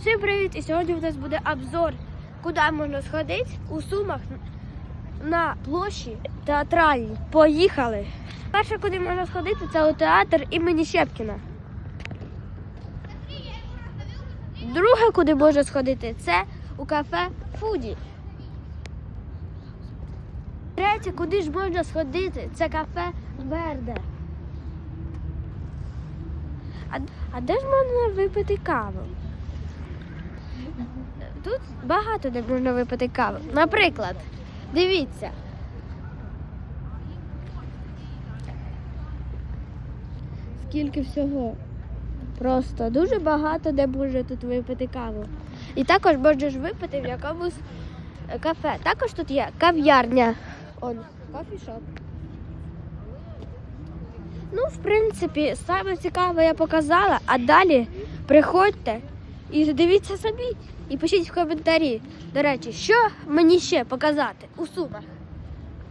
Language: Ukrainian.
Всім привіт! І сьогодні у нас буде обзор, куди можна сходити у Сумах на площі театральній. Поїхали! Перше, куди можна сходити, це у театр імені Щепкіна. Друге, куди можна сходити, це у кафе Фуді. Третє, куди ж можна сходити, це кафе Верде. А, а де ж можна випити каву? Тут багато де можна випити каву. Наприклад, дивіться. Скільки всього. Просто дуже багато де можна тут випити каву. І також можеш випити в якомусь е, кафе. Також тут є кав'ярня. Он, кофішоп. Ну, в принципі, саме цікаве я показала, а далі приходьте і дивіться самі. І пишіть в коментарі, до речі, що мені ще показати у сумах.